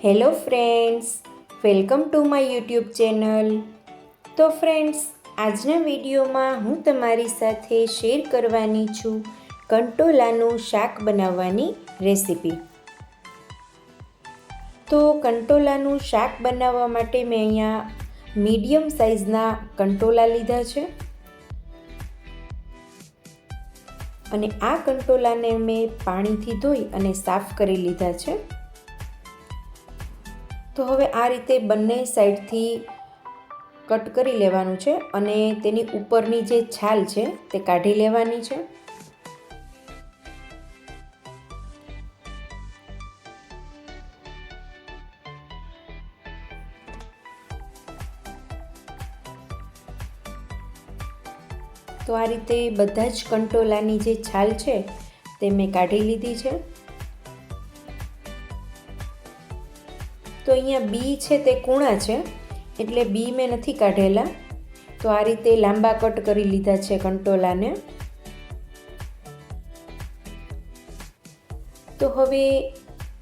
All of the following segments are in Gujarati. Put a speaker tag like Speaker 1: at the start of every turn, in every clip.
Speaker 1: Hello friends welcome to my YouTube channel તો ફ્રેન્ડ્સ આજના વિડીયોમાં હું તમારી સાથે શેર કરવાની છું કંટોલાનું શાક બનાવવાની રેસીપી તો કંટોલાનું શાક બનાવવા માટે મેં અહીંયા મીડિયમ સાઇઝના કંટોલા લીધા છે. અને આ કંટોલાને મેં પાણીથી ધોઈ અને સાફ કરી લીધા છે. તો હવે આ રીતે બંને સાઈડથી કટ કરી લેવાનું છે અને તેની ઉપરની જે છાલ છે તે કાઢી લેવાની છે. તો આ રીતે બધા જ કંટોલાની જે છાલ છે તે મેં કાઢી લીધી છે. તો અહીંયા બી છે તે કૂણા છે, એટલે બી મેં નથી કાઢેલા. તો આ રીતે લાંબા કટ કરી લીધા છે કંટોલાને. તો હવે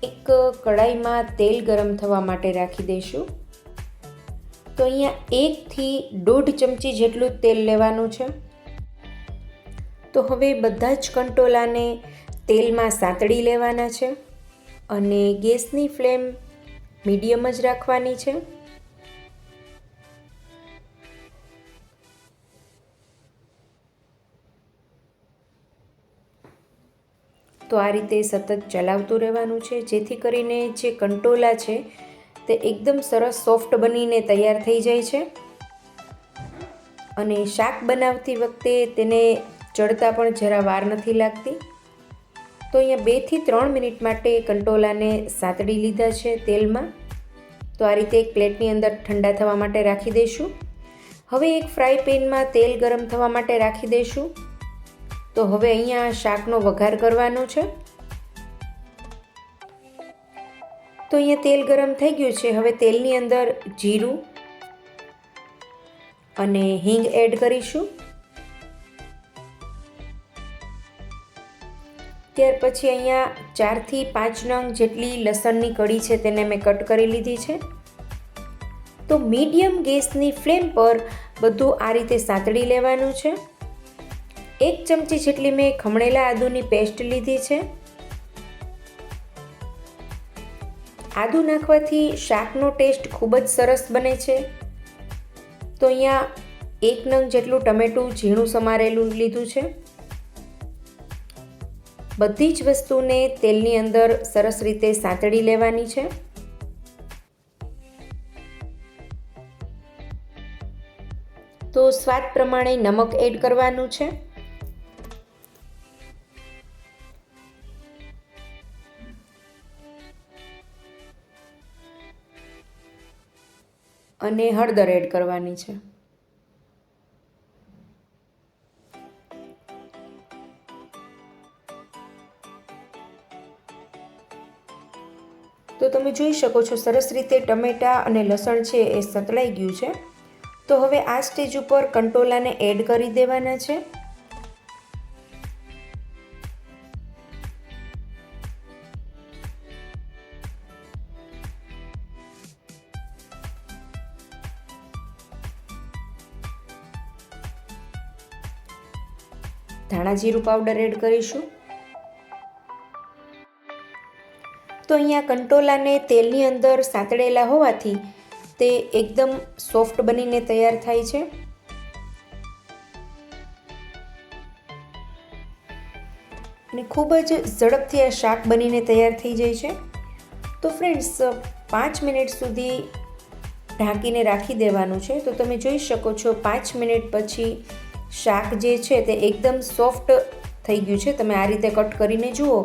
Speaker 1: એક કડાઈમાં તેલ ગરમ થવા માટે રાખી દઈશું. તો અહીંયા એકથી દોઢ ચમચી જેટલું તેલ લેવાનું છે. તો હવે બધા જ કંટોલાને તેલમાં સાંતળી લેવાના છે. અને ગેસની ફ્લેમ મીડિયમ જ રાખવાની છે. તો આ રીતે સતત ચલાવતું રહેવાનું છે. જેથી કરીને જે કંટોલા છે, તે એકદમ સરસ સોફ્ટ બનીને તૈયાર થઈ જાય છે. અને શાક બનાવતી વખતે તેને ચડતા પણ જરા વાર નથી લાગતી. તો અહીંયા બેથી ત્રણ મિનિટ માટે કંટોલાને સાતડી લીધા છે તેલમાં. તો આ રીતે એક પ્લેટની અંદર ઠંડા થવા માટે રાખી દઈશું. હવે એક ફ્રાય પેનમાં તેલ ગરમ થવા માટે રાખી દઈશું. તો હવે અહીંયા શાકનો વઘાર કરવાનો છે. તો અહીંયા તેલ ગરમ થઈ ગયું છે. હવે તેલની અંદર જીરું અને હિંગ એડ કરીશું. ત્યાર પછી અહીંયા ચારથી પાંચ નંગ જેટલી લસણની કઢી છે તેને મેં કટ કરી લીધી છે. તો મીડિયમ ગેસની ફ્લેમ પર બધું આ રીતે સાંતળી લેવાનું છે. એક ચમચી જેટલી મેં ખમણેલા આદુની પેસ્ટ લીધી છે. આદુ નાખવાથી શાકનો ટેસ્ટ ખૂબ જ સરસ બને છે. તો અહીંયા એક નંગ જેટલું ટમેટું ઝીણું સમારેલું લીધું છે. બધી જ વસ્તુને તેલની અંદર સરસ રીતે સાંતળી લેવાની છે. તો સ્વાદ પ્રમાણે નમક એડ કરવાનું છે. અને હળદર એડ કરવાની છે. તો તમે જોઈ શકો છો, સરસ રીતે ટમેટાં અને લસણ છે એ સતળાઈ ગયું છે. તો હવે આ સ્ટેજ ઉપર કંટોલાને એડ કરી દેવાના છે. ધાણા જીરું પાવડર એડ કરીશું. તો અહીંયા કંટોલાને તેલની અંદર સાંતળેલા હોવાથી તે એકદમ સોફ્ટ બનીને તૈયાર થાય છે. અને ખૂબ જ ઝડપથી આ શાક બનીને તૈયાર થઈ જાય છે. તો ફ્રેન્ડ્સ પાંચ મિનિટ સુધી ઢાંકીને રાખી દેવાનું છે. તો તમે જોઈ શકો છો, પાંચ મિનિટ પછી શાક જે છે તે એકદમ સોફ્ટ થઈ ગયું છે. તમે આ રીતે કટ કરીને જુઓ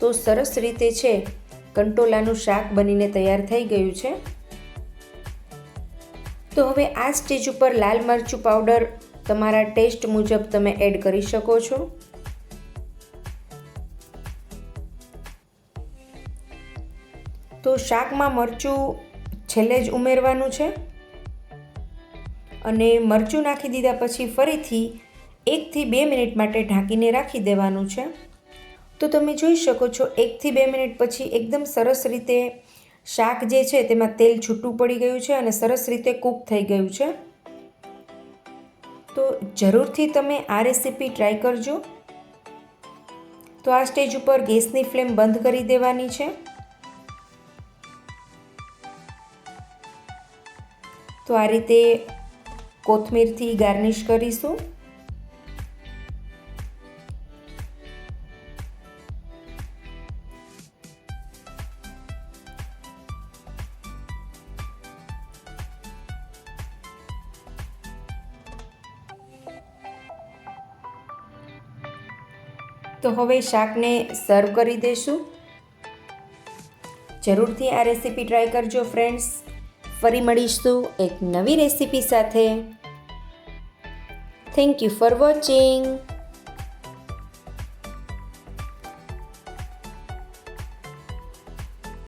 Speaker 1: તો સરસ રીતે છે. કંટોલાનું શાક બનીને તૈયાર થઈ ગયું છે. તો હવે આ સ્ટેજ ઉપર લાલ મરચું પાવડર તમારા ટેસ્ટ મુજબ તમે એડ કરી શકો છો. તો શાકમાં મરચું છેલ્લે જ ઉમેરવાનું છે. અને મરચું નાખી દીધા પછી ફરીથી એકથી બે મિનિટ માટે ઢાંકીને રાખી દેવાનું છે. તો તમે જોઈ શકો છો, એકથી બે મિનિટ પછી એકદમ સરસ રીતે શાક જે છે તેમાં તેલ છૂટું પડી ગયું છે અને સરસ રીતે કૂક થઈ ગયું છે. તો જરૂરથી તમે આ રેસીપી ટ્રાય કરજો. તો આ સ્ટેજ ઉપર ગેસની ફ્લેમ બંધ કરી દેવાની છે. તો આ રીતે કોથમીરથી ગાર્નિશ કરીશું. તો હવે શાકને સર્વ કરી દઈશું. જરૂરથી આ રેસીપી ટ્રાય કરજો ફ્રેન્ડ્સ ફરી મળીશું એક નવી રેસીપી સાથે. Thank you for watching